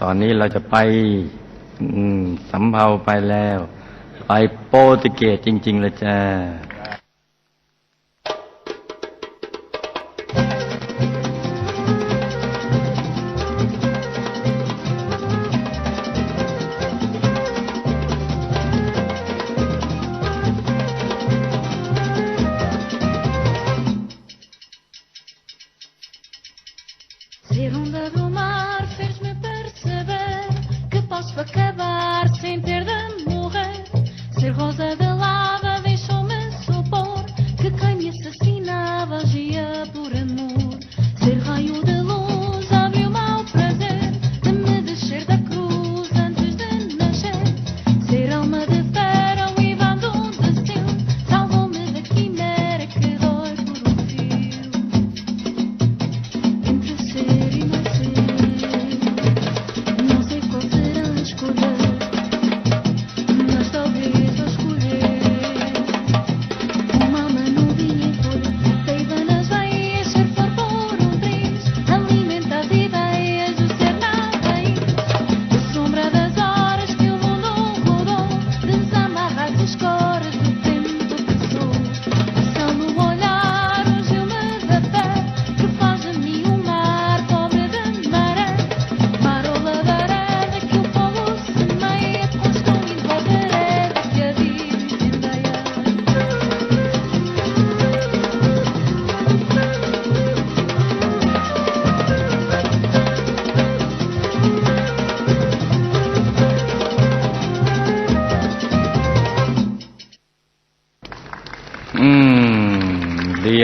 ตอนนี้เราจะไปอืมสำเภาไปแล้ว ไปโปรตุเกสจริงๆเลยจ้า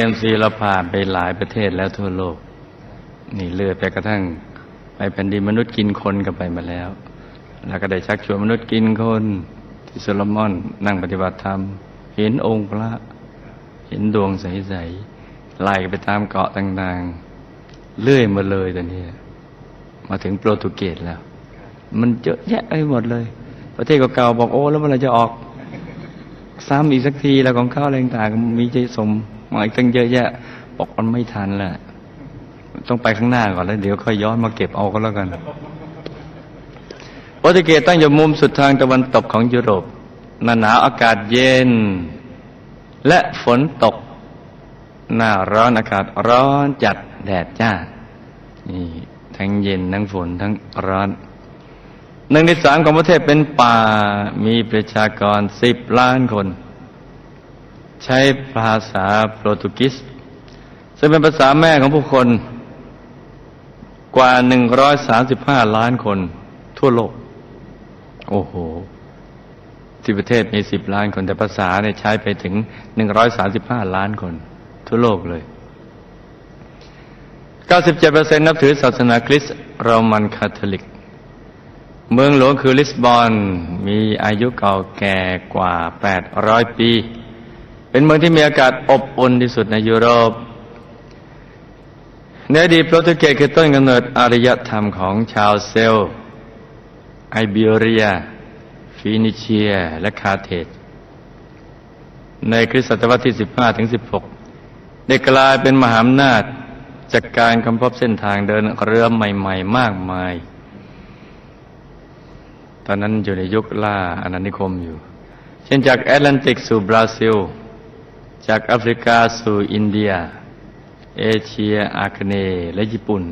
เรียนซีเราผ่านไปหลายประเทศแล้วทั่วโลก นี่เลือดไปกระทั่งไปแผ่นดินมนุษย์กินคนกันไปมาแล้ว แล้วก็ได้ชักชวนมนุษย์กินคน ที่โซโลมอนนั่งปฏิบัติธรรม เห็นองค์พระ เห็นดวงใสๆไล่ไปตามเกาะต่างๆ เลื่อยมาเลยตอนนี้มาถึงโปรตุเกสแล้ว มันเยอะแยะไปหมดเลย ประเทศเก่าๆบอกโอ้แล้วเมื่อไรจะออก ซ้ำอีกสักทีแล้วของเขาอะไรต่างๆมีใจสม มาอีกตั้งเยอะแยะบอกมันไม่ทันแหละต้องไปข้างหน้าก่อนแล้ว เดี๋ยวค่อยย้อนมาเก็บเอาก็แล้วกันโปรตุเกสตั้งอยู่มุมสุดทางตะวันตกของยุโรปหน้าหนาวอากาศเย็น และฝนตก หน้าร้อนอากาศร้อนจัดแดดจ้านี่ทั้งเย็นทั้งฝนทั้งร้อนหนึ่งในสามของประเทศเป็นป่ามีประชากรสิบล้านคน ใช้ภาษาโปรตุเกสซึ่งเป็นภาษาแม่ของผู้คน กว่า 135 ล้านคนทั่วโลก โอ้โห ที่ประเทศมี 10 ล้านคน แต่ภาษาเนี่ยใช้ไปถึง 135 ล้านคน ทั่วโลกเลย 97%นับถือศาสนาคริสต์โรมันคาทอลิก เมืองหลวงคือลิสบอน มีอายุเก่าแก่กว่า 800 ปี เป็นเมืองที่มีอากาศอบอุ่นที่สุดในยุโรปในอดีตโปรตุเกสคือต้นกำเนิดอารยธรรมของชาวเซล ไอเบียเรีย ฟินิเชีย และคาเทจในคริสตศตวรรษที่ 15 ถึง 16 ได้กลายเป็นมหาอำนาจจากการค้นพบเส้นทางเดินเรือใหม่ ๆ มากมาย ตอนนั้นอยู่ในยุคล่าอาณานิคมอยู่ เช่นจากแอตแลนติกสู่บราซิล จากแอฟริกาสู่อินเดีย เอเชีย อาคเนย์และญี่ปุ่น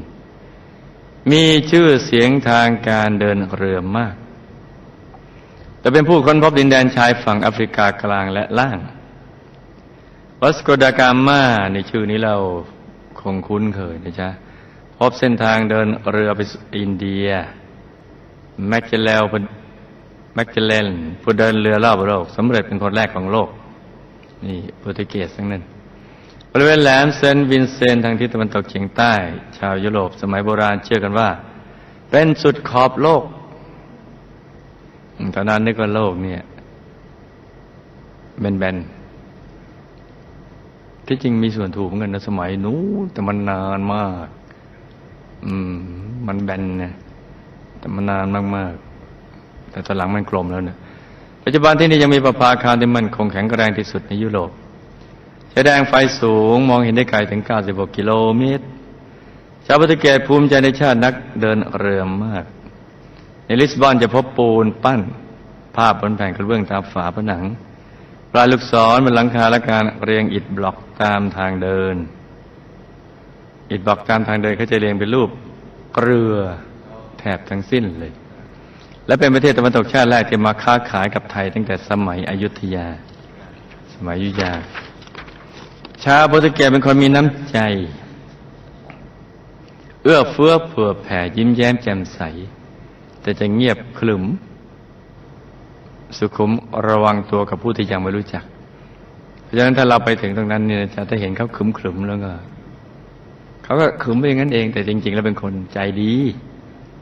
มีชื่อเสียงทางการเดินเรือมาก แต่เป็นผู้ค้นพบดินแดนชายฝั่งแอฟริกากลางและล่าง วัสโกดากามาในชื่อนี้เราคงคุ้นเคยนะจ๊ะพบเส้นทางเดินเรือไปอินเดีย แมกเจลเลนแมกเจลเลนผู้เดินเรือรอบโลกสำเร็จเป็นคนแรกของโลก นี่โปรตุเกสทั้งนั้นบริเวณแหลมเซนต์วินเซนทางทิศตะวันตกเฉียงใต้ ชาวยุโรปสมัยโบราณเชื่อกันว่า เป็นสุดขอบโลกตอนนั้นนึกว่าโลกเนี่ยแบนๆที่จริงมีส่วนถูกเหมือนกันนะสมัยนู้นแต่มันนานมาก อืม มันแบนนี่ยแต่มันนานมากๆ แต่ตอนหลังมันกลมแล้วเนี่ย จจุบันที่นี่ยังมีประภาคารที่มันคงแข็งแรงที่สุดในยุโรปใช้แดงไฟสูงมองเห็นได้ไกลถึง 96 กิโลเมตร ชาวโปรตุเกสภูมิใจในชาตินักเดินเรือมาก ในลิสบอนจะพบปูนปั้น ภาพบนแผ่นกระเบื้องตามฝาผนังปลายลูกศรบนหลังคาและการเรียงอิฐบล็อกตามทางเดิน อิฐบล็อกตามทางเดินเขาจะเรียงเป็นรูปเรือแถบทั้งสิ้นเลย และเป็นประเทศตะวันตกชาติแรกที่มาค้าขายกับไทย ตั้งแต่สมัยอยุธยา สมัยอยุธยา ชาวโปรตุเกสเป็นคนมีน้ำใจ เอื้อเฟื้อเผื่อแผ่ยิ้มแย้มแจ่มใส แต่จะเงียบขรึมสุขุมระวังตัวกับผู้ที่ยังไม่รู้จัก เพราะฉะนั้นถ้าเราไปถึงตรงนั้นเนี่ยจะถ้าเห็นเขาขรึมขรึมแล้วก็เขาก็ขรึมไปอย่างนั้นเอง แต่จริง ๆ แล้วเป็นคนใจดี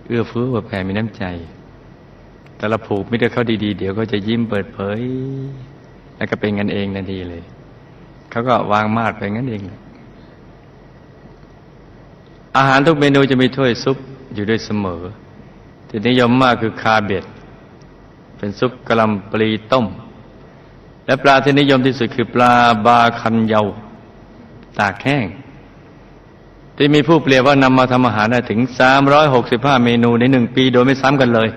เอื้อเฟื้อเผื่อแผ่มีน้ำใจ แต่เราผูกมิตรเขาดีๆ เดี๋ยวเขาจะยิ้มเปิดเผย แล้วก็เป็นกันเองทันทีเลย เขาก็วางมาดไปงั้นเองแหละอาหารทุกเมนูจะมีถ้วยซุปอยู่ด้วยเสมอ ที่นิยมมากคือคาเบ็ด เป็นซุปกะลำปลีต้ม และปลาที่นิยมที่สุดคือปลาบาคันเยา ตากแห้ง ที่มีผู้เปรียบว่านำมาทำอาหารได้ถึง 365 เมนูในหนึ่งปีโดยไม่ซ้ำกันเลย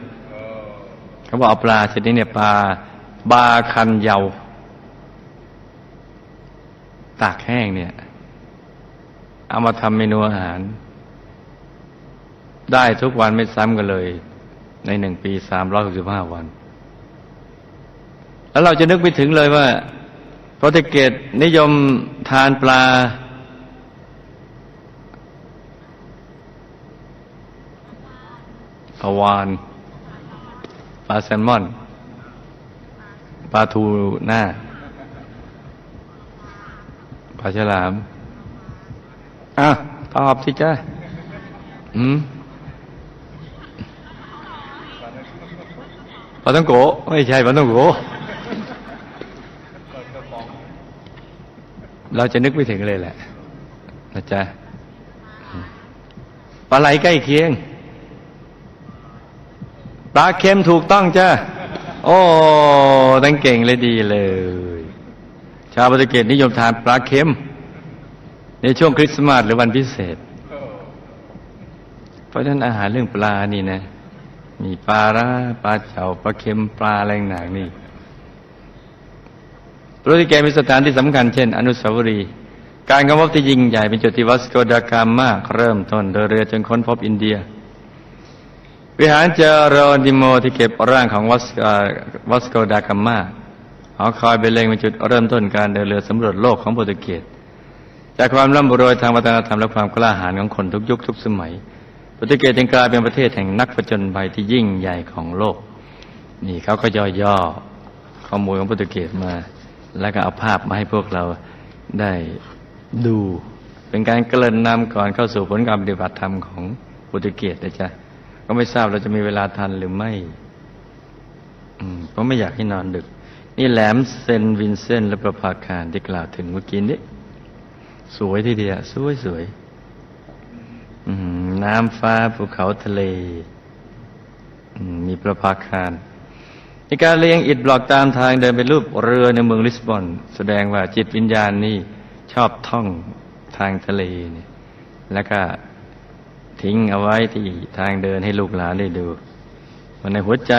เขาบอกเอาปลาชนิดเนี่ยปลาบาคันเยาตากแห้งเนี่ย เอามาทำเมนูอาหาร ได้ทุกวันไม่ซ้ำกันเลย ในหนึ่งปีสามร้อยหกสิบห้าวัน แล้วเราจะนึกไปถึงเลยว่าโปรตุเกสนิยมทานปลา ปลาวาน ลาแซลมอน ปลาทูหน้า ปลาฉลาม อะ ตอบสิจ้าอืมปลาต้องโกไม่ใช่ปลาต้องโกเราจะนึกไม่ถึงเลยแหละนะจ๊ะปลาไหลใกล้เคียง ปลาเค็มถูกต้องจ้าโอ้ตั้งเก่งเลยดีเลย ชาวปรตุเกสนิยมทานปลาเค็ม ในช่วงคริสต์มาสหรือวันพิเศษ เพราะฉะนั้นอาหารเรื่องปลานี่นะ มีปลาร้าปลาเฉาปลาเค็มปลาอะไรหนักนี่โปรตุเกสมีสถานที่สำคัญเช่น อนุสาวรีย์การค้นพบที่ยิ่งใหญ่เป็นจุดที่วัสโกดากามาเริ่มต้นโดยเรือจนค้นพบอินเดีย วิหารเจอโรนิโมที่เก็บร่างของวัสเอ่อวัสโกดากามาหอคอยเบลเลงเป็นจุดเริ่มต้นการเดินเรือสำรวจโลกของโปรตุเกสจากความร่ำรวยทางวัฒนธรรมและความกล้าหาญของคนทุกยุคทุกสมัยโปรตุเกสจึงกลายเป็นประเทศแห่งนักผจญภัยที่ยิ่งใหญ่ของโลก นี่เขาก็ย่อๆข้อมูลของโปรตุเกสมา แล้วก็เอาภาพมาให้พวกเราได้ดู เป็นการเกริ่นนำก่อนเข้าสู่ผลการปฏิบัติธรรมของโปรตุเกสนะจ๊ะ ก็ไม่ทราบเราจะมีเวลาทันหรือไม่เพราะไม่อยากให้นอนดึก นี่แหลมเซนวินเซนและประภาคารที่กล่าวถึงเมื่อกี้นี้ สวยทีเดียวสวยสวยน้ำฟ้าภูเขาทะเล มีประภาคารในการเลี้ยงอิฐบล็อกตามทางเดินเป็นรูปเรือในเมืองลิสบอน แสดงว่าจิตวิญญาณนี่ชอบท่องทางทะเลเนี่ยแล้วก็ ทิ้งเอาไว้ที่ทางเดินให้ลูกหลานได้ดู มันในหัวใจ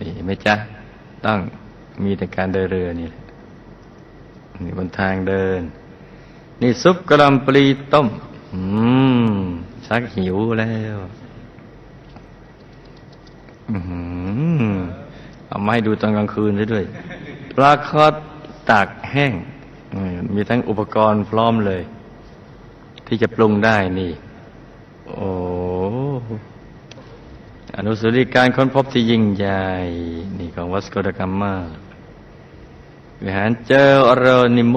นี่ไหม่จ๊ะต้องมีแต่การเดินเรือนี่แหละนี่บนทางเดิน นี่ซุปกระลำปลีต้ม อืมชักหิวแล้วอือหือเอามาให้ดูตอนกลางคืนซะด้วยปลาคอดตากแห้งมมีทั้งอุปกรณ์พร้อมเลย ที่จะปรุงได้นี่ โอ้อนุสรีการค้นพบที่ยิ่งใหญ่ นี่ของวัสโกดกามมาวิหารเจอโรนิโม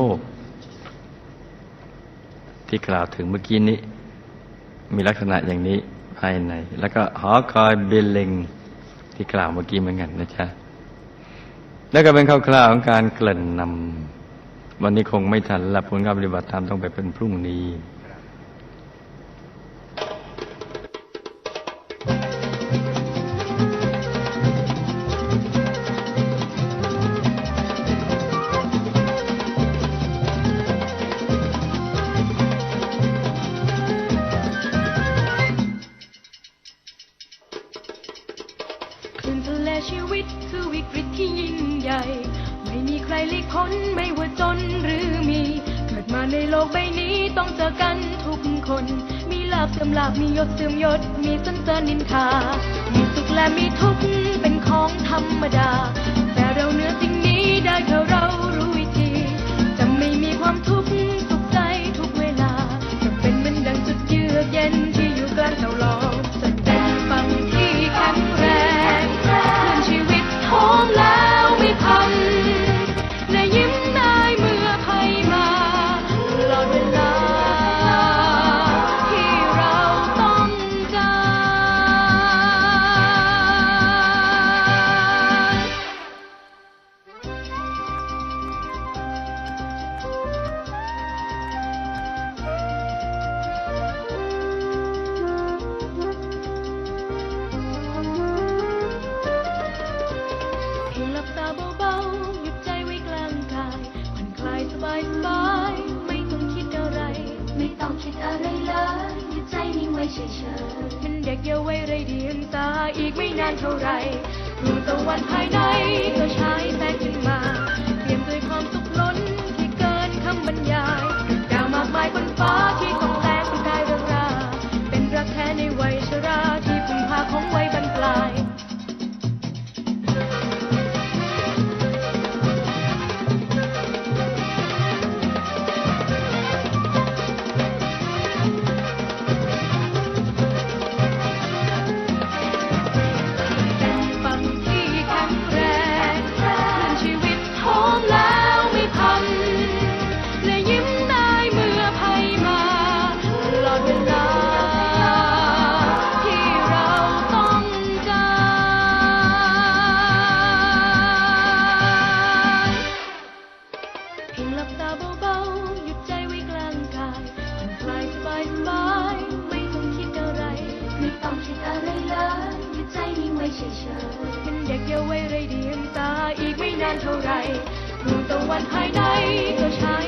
ที่กล่าวถึงเมื่อกี้นี้ มีลักษณะอย่างนี้ภายใน แล้วก็หอคอยเบลเลงที่กล่าวเมื่อกี้เหมือนกันนะจ๊ะ แล้วก็เป็นคร่าวๆของการเกริ่นนำวันนี้คงไม่ทันและผลการปฏิบัติธรรมต้องไปเป็นพรุ่งนี้ อกันทุกคน มีลาบเติมลาบมียศเติมยศ มีสันเสรินินทา มีสุขและมีทุกข์เป็นของธรรมดา แต่เราเหนือสิ่งนี้ได้เท่าเรา นานเท่าไรรู้ตะวันภายในก็อใช้แป้ง นานเท่าไรดวงตะวันภายในก็ใช้